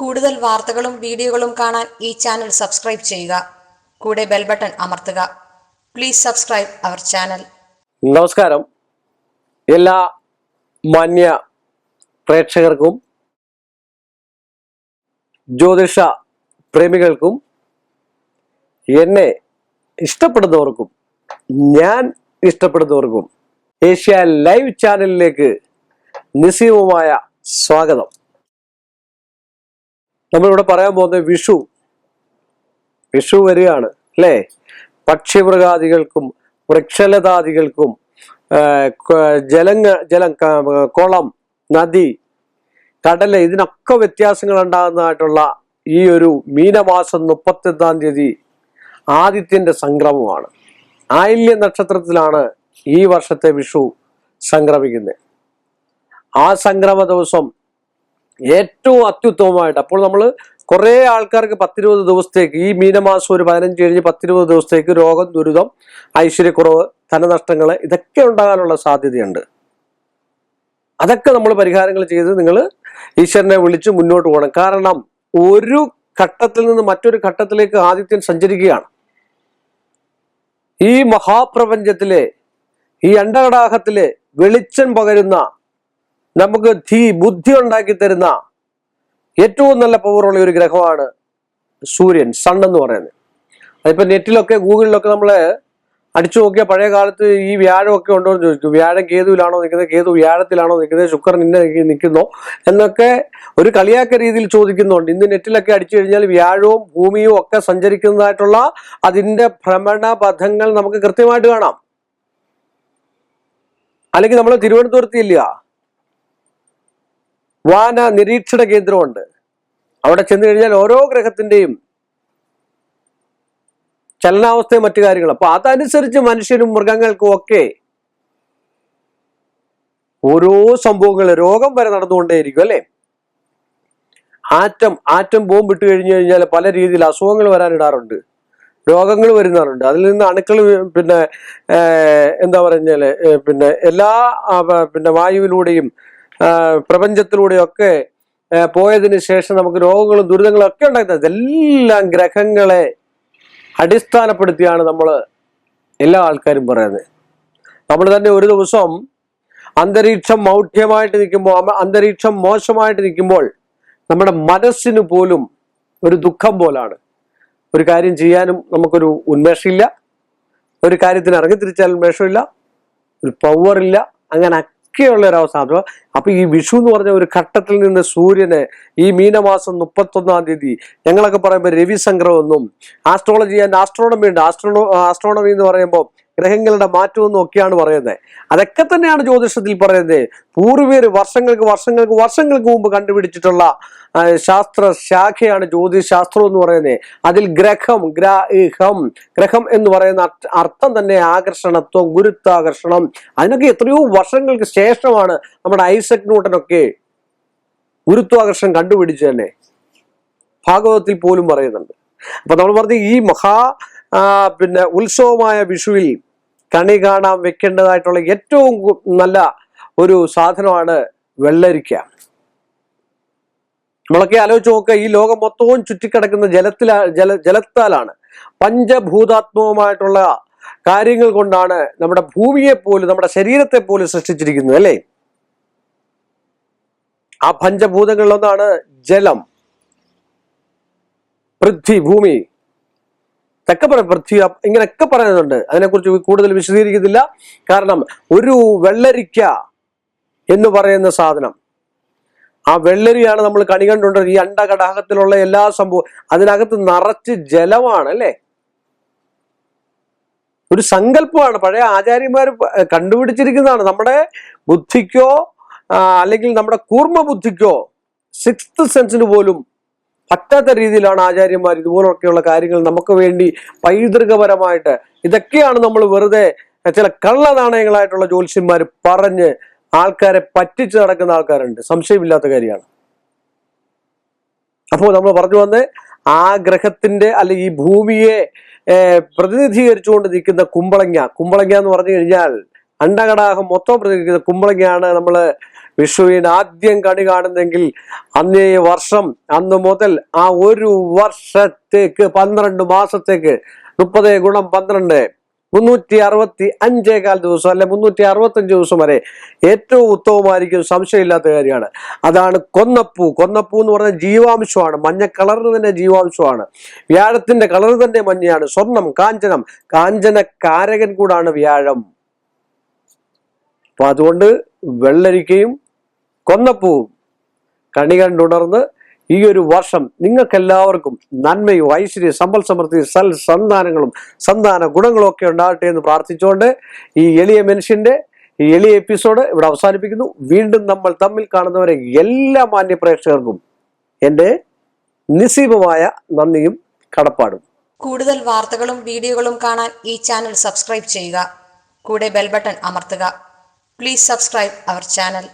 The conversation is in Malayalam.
കൂടുതൽ വാർത്തകളും വീഡിയോകളും കാണാൻ ഈ ചാനൽ സബ്സ്ക്രൈബ് ചെയ്യുക. കൂടെ ബെൽ ബട്ടൺ അമർത്തുക. പ്ലീസ് സബ്സ്ക്രൈബ് അവർ ചാനൽ നമസ്കാരം. എല്ലാ മാന്യ പ്രേക്ഷകർക്കും ജ്യോതിഷ പ്രേമികൾക്കും എന്നെ ഇഷ്ടപ്പെടുന്നവർക്കും ഞാൻ ഇഷ്ടപ്പെടുന്നവർക്കും ഏഷ്യ ലൈവ് ചാനലിലേക്ക് നിസ്സീമമായ സ്വാഗതം. നമ്മളിവിടെ പറയാൻ പോകുന്നത് വിഷു. വിഷു വരികയാണ് അല്ലേ? പക്ഷിമൃഗാദികൾക്കും വൃക്ഷലതാദികൾക്കും ജലങ്ങ ജലം കുളം നദി കടൽ ഇതിനൊക്കെ വ്യത്യാസങ്ങൾ ഉണ്ടാകുന്നതായിട്ടുള്ള ഈ ഒരു മീനമാസം മുപ്പത്തൊന്നാം തീയതി ആദിത്യന്റെ സംക്രമമാണ്. ആയില്യ നക്ഷത്രത്തിലാണ് ഈ വർഷത്തെ വിഷു സംക്രമിക്കുന്നത്. ആ സംക്രമ ദിവസം ഏറ്റവും അത്യുത്തമമായിട്ട്. അപ്പോൾ നമ്മൾ കുറേ ആൾക്കാർക്ക് പത്തിരുപത് ദിവസത്തേക്ക് ഈ മീനമാസം ഒരു പതിനഞ്ച് കഴിഞ്ഞ് പത്തിരുപത് ദിവസത്തേക്ക് രോഗം ദുരിതം ഐശ്വര്യക്കുറവ് ധനനഷ്ടങ്ങൾ ഇതൊക്കെ ഉണ്ടാകാനുള്ള സാധ്യതയുണ്ട്. അതൊക്കെ നമ്മൾ പരിഹാരങ്ങൾ ചെയ്ത് നിങ്ങൾ ഈശ്വരനെ വിളിച്ച് മുന്നോട്ട് പോകണം. കാരണം ഒരു ഘട്ടത്തിൽ നിന്ന് മറ്റൊരു ഘട്ടത്തിലേക്ക് ആദിത്യൻ സഞ്ചരിക്കുകയാണ്. ഈ മഹാപ്രപഞ്ചത്തിലെ ഈ അണ്ടകടാഹത്തിലെ വെളിച്ചം പകരുന്ന നമുക്ക് ധീ ബുദ്ധി ഉണ്ടാക്കി തരുന്ന ഏറ്റവും നല്ല പവറുള്ള ഒരു ഗ്രഹമാണ് സൂര്യൻ സൺ എന്ന് പറയുന്നത്. അതിപ്പോ നെറ്റിലൊക്കെ ഗൂഗിളിലൊക്കെ നമ്മൾ അടിച്ചു നോക്കിയ പഴയ കാലത്ത് ഈ വ്യാഴമൊക്കെ ഉണ്ടോ എന്ന് ചോദിച്ചു വ്യാഴം കേതുവിലാണോ നിൽക്കുന്നത്? കേതു വ്യാഴത്തിലാണോ നിൽക്കുന്നത്? ശുക്രൻ ഇന്ന നിൽക്കുന്നോ എന്നൊക്കെ ഒരു കളിയാക്ക രീതിയിൽ ചോദിക്കുന്നുണ്ട്. ഇന്ന് നെറ്റിലൊക്കെ അടിച്ചു കഴിഞ്ഞാൽ വ്യാഴവും ഭൂമിയും ഒക്കെ സഞ്ചരിക്കുന്നതായിട്ടുള്ള അതിന്റെ ഭ്രമണപഥങ്ങൾ നമുക്ക് കൃത്യമായിട്ട് കാണാം. അല്ലെങ്കിൽ നമ്മൾ തിരുവനന്തപുരത്ത് ഇല്ല. വാന നിരീക്ഷണ കേന്ദ്രമുണ്ട്. അവിടെ ചെന്ന് കഴിഞ്ഞാൽ ഓരോ ഗ്രഹത്തിന്റെയും ചലനാവസ്ഥയും മറ്റു കാര്യങ്ങളും. അപ്പൊ അതനുസരിച്ച് മനുഷ്യനും മൃഗങ്ങൾക്കും ഒക്കെ ഓരോ സംഭവങ്ങൾ രോഗം വരെ നടന്നുകൊണ്ടേയിരിക്കും അല്ലെ? ആറ്റം ആറ്റം ബോംബ് ഇട്ട് കഴിഞ്ഞു കഴിഞ്ഞാൽ പല രീതിയിൽ അസുഖങ്ങൾ വരാനിടാറുണ്ട്. രോഗങ്ങൾ വരുന്നവരുണ്ട് അതിൽ നിന്ന് അണുക്കൾ പിന്നെ എന്താ പറഞ്ഞാൽ പിന്നെ എല്ലാ പിന്നെ വായുവിലൂടെയും ആ, പ്രപഞ്ചത്തിലൂടെയും ഒക്കെ ഏർ, പോയതിന് ശേഷം നമുക്ക് രോഗങ്ങളും ദുരിതങ്ങളും ഒക്കെ ഉണ്ടാക്കുന്നത് ഇതെല്ലാം ഗ്രഹങ്ങളെ അടിസ്ഥാനപ്പെടുത്തിയാണ് നമ്മൾ എല്ലാ ആൾക്കാരും പറയുന്നത്. നമ്മൾ തന്നെ ഒരു ദിവസം അന്തരീക്ഷം മൗഢ്യമായിട്ട് നിൽക്കുമ്പോൾ അന്തരീക്ഷം മോശമായിട്ട് നിൽക്കുമ്പോൾ നമ്മുടെ മനസ്സിന് പോലും ഒരു ദുഃഖം പോലാണ്. ഒരു കാര്യം ചെയ്യാനും നമുക്കൊരു ഉന്മേഷമില്ല. ഒരു കാര്യത്തിന് ഇറങ്ങി തിരിച്ചാൽ ഉന്മേഷമില്ല. ഒരു പവറില്ല അങ്ങനെ ഒക്കെയുള്ള ഒരു അവസ്ഥ അത് അപ്പൊ ഈ വിഷു എന്ന് പറഞ്ഞ ഒരു ഘട്ടത്തിൽ നിന്ന് സൂര്യന് ഈ മീനമാസം മുപ്പത്തൊന്നാം തീയതി ഞങ്ങളൊക്കെ പറയുമ്പോൾ രവി എന്നും ആസ്ട്രോളജി ആൻഡ് ആസ്ട്രോണമി ഉണ്ട്. ആസ്ട്രോണോ ആസ്ട്രോണമി എന്ന് പറയുമ്പോൾ ഗ്രഹങ്ങളുടെ മാറ്റമെന്നും ഒക്കെയാണ് പറയുന്നത്. അതൊക്കെ തന്നെയാണ് ജ്യോതിഷത്തിൽ പറയുന്നത്. പൂർവീർ വർഷങ്ങൾക്ക് വർഷങ്ങൾക്ക് വർഷങ്ങൾക്ക് മുമ്പ് കണ്ടുപിടിച്ചിട്ടുള്ള ശാസ്ത്ര ശാഖയാണ് ജ്യോതിശാസ്ത്രം എന്ന് പറയുന്നത്. അതിൽ ഗ്രഹം ഗ്രഹം ഗ്രഹം എന്ന് പറയുന്ന അർത്ഥം തന്നെ ആകർഷണത്വം ഗുരുത്വാകർഷണം. അതിനൊക്കെ എത്രയോ വർഷങ്ങൾക്ക് ശേഷമാണ് നമ്മുടെ ഐസക് ന്യൂട്ടനൊക്കെ ഗുരുത്വാകർഷണം കണ്ടുപിടിച്ചു തന്നെ. ഭാഗവതത്തിൽ പോലും പറയുന്നുണ്ട്. അപ്പൊ നമ്മൾ പറഞ്ഞ ഈ മഹാ പിന്നെ ഉത്സവമായ വിഷുവിൽ കണി കാണാൻ വെക്കേണ്ടതായിട്ടുള്ള ഏറ്റവും നല്ല ഒരു സാധനമാണ് വെള്ളരിക്ക. നമ്മളൊക്കെ ആലോചിച്ച് നോക്കുക ഈ ലോകം മൊത്തവും ചുറ്റിക്കിടക്കുന്ന ജലത്തിലാ ജല ജലത്താലാണ്. പഞ്ചഭൂതാത്മകമായിട്ടുള്ള കാര്യങ്ങൾ കൊണ്ടാണ് നമ്മുടെ ഭൂമിയെ പോലും നമ്മുടെ ശരീരത്തെ പോലും സൃഷ്ടിച്ചിരിക്കുന്നത് അല്ലേ? ആ പഞ്ചഭൂതങ്ങളിലൊന്നാണ് ജലം. പൃഥ്വി ഭൂമി. ഇതൊക്കെ പറയാം പൃഥ്വി ഇങ്ങനെയൊക്കെ പറയുന്നുണ്ട്. അതിനെക്കുറിച്ച് കൂടുതൽ വിശദീകരിക്കുന്നില്ല. കാരണം ഒരു വെള്ളരിക്ക എന്ന് പറയുന്ന സാധനം ആ വെള്ളരിയാണ് നമ്മൾ കണി കണ്ടുകൊണ്ടത് ഈ അണ്ടഘടാകത്തിലുള്ള എല്ലാ സംഭവം അതിനകത്ത് നിറച്ച് ജലമാണ് അല്ലേ? ഒരു സങ്കല്പമാണ്. പഴയ ആചാര്യന്മാർ കണ്ടുപിടിച്ചിരിക്കുന്നതാണ്. നമ്മുടെ ബുദ്ധിക്കോ അല്ലെങ്കിൽ നമ്മുടെ കൂർമ്മ ബുദ്ധിക്കോ സിക്സ്ത് സെൻസിന് പോലും പറ്റാത്ത രീതിയിലാണ് ആചാര്യന്മാർ ഇതുപോലൊക്കെയുള്ള കാര്യങ്ങൾ നമുക്ക് വേണ്ടി പൈതൃകപരമായിട്ട് ഇതൊക്കെയാണ് നമ്മൾ വെറുതെ ചില കള്ള നാണയങ്ങളായിട്ടുള്ള ജ്യോത്സ്യന്മാർ പറഞ്ഞ് ആൾക്കാരെ പറ്റിച്ച് നടക്കുന്ന ആൾക്കാരുണ്ട്. സംശയമില്ലാത്ത കാര്യമാണ്. അപ്പോൾ നമ്മൾ പറഞ്ഞു വന്ന് ആ ഗ്രഹത്തിന്റെ അല്ലെങ്കിൽ ഈ ഭൂമിയെ പ്രതിനിധീകരിച്ചുകൊണ്ട് നിൽക്കുന്ന കുമ്പളങ്ങ. കുമ്പളങ്ങ എന്ന് പറഞ്ഞു കഴിഞ്ഞാൽ അണ്ടകടാഹം മൊത്തം പ്രതികരിക്കുന്ന കുമ്പളങ്ങയാണ് നമ്മൾ വിഷുവിന് ആദ്യം കണി കാണുന്നെങ്കിൽ അന്നേ വർഷം അന്ന് മുതൽ ആ ഒരു വർഷത്തേക്ക് പന്ത്രണ്ട് മാസത്തേക്ക് മുപ്പത് ഗുണം പന്ത്രണ്ട് മുന്നൂറ്റി അറുപത്തി അഞ്ചേകാൽ ദിവസം അല്ലെ മുന്നൂറ്റി അറുപത്തഞ്ച് ദിവസം വരെ ഏറ്റവും ഉത്തമമായിരിക്കും സംശയമില്ലാത്ത കാര്യമാണ്. അതാണ് കൊന്നപ്പൂ. കൊന്നപ്പൂ എന്ന് പറഞ്ഞ ജീവാംശമാണ്. മഞ്ഞ കളറിന് തന്നെ ജീവാംശമാണ്. വ്യാഴത്തിന്റെ കളർ തന്നെ മഞ്ഞയാണ്. സ്വർണം കാഞ്ചനം. കാഞ്ചന കാരകൻ കൂടാണ് വ്യാഴം. അപ്പൊ അതുകൊണ്ട് വെള്ളരിക്കയും കൊന്നപ്പൂവും കണി കണ്ടുണർന്ന് ഈ ഒരു വർഷം നിങ്ങൾക്കെല്ലാവർക്കും നന്മയും ഐശ്വര്യം സമ്പൽ സമൃദ്ധി സൽ സന്താനങ്ങളും സന്താന ഗുണങ്ങളും ഒക്കെ ഉണ്ടാകട്ടെ എന്ന് പ്രാർത്ഥിച്ചുകൊണ്ട് ഈ എളിയ മനുഷ്യന്റെ ഈ എളിയ എപ്പിസോഡ് ഇവിടെ അവസാനിപ്പിക്കുന്നു. വീണ്ടും നമ്മൾ തമ്മിൽ കാണുന്നവരെ എല്ലാ മാന്യ പ്രേക്ഷകർക്കും എന്റെ നിസ്സീമമായ നന്ദിയും കടപ്പാടും. കൂടുതൽ വാർത്തകളും വീഡിയോകളും കാണാൻ ഈ ചാനൽ സബ്സ്ക്രൈബ് ചെയ്യുക. കൂടെ ബെൽ ബട്ടൺ അമർത്തുക. Please subscribe our channel.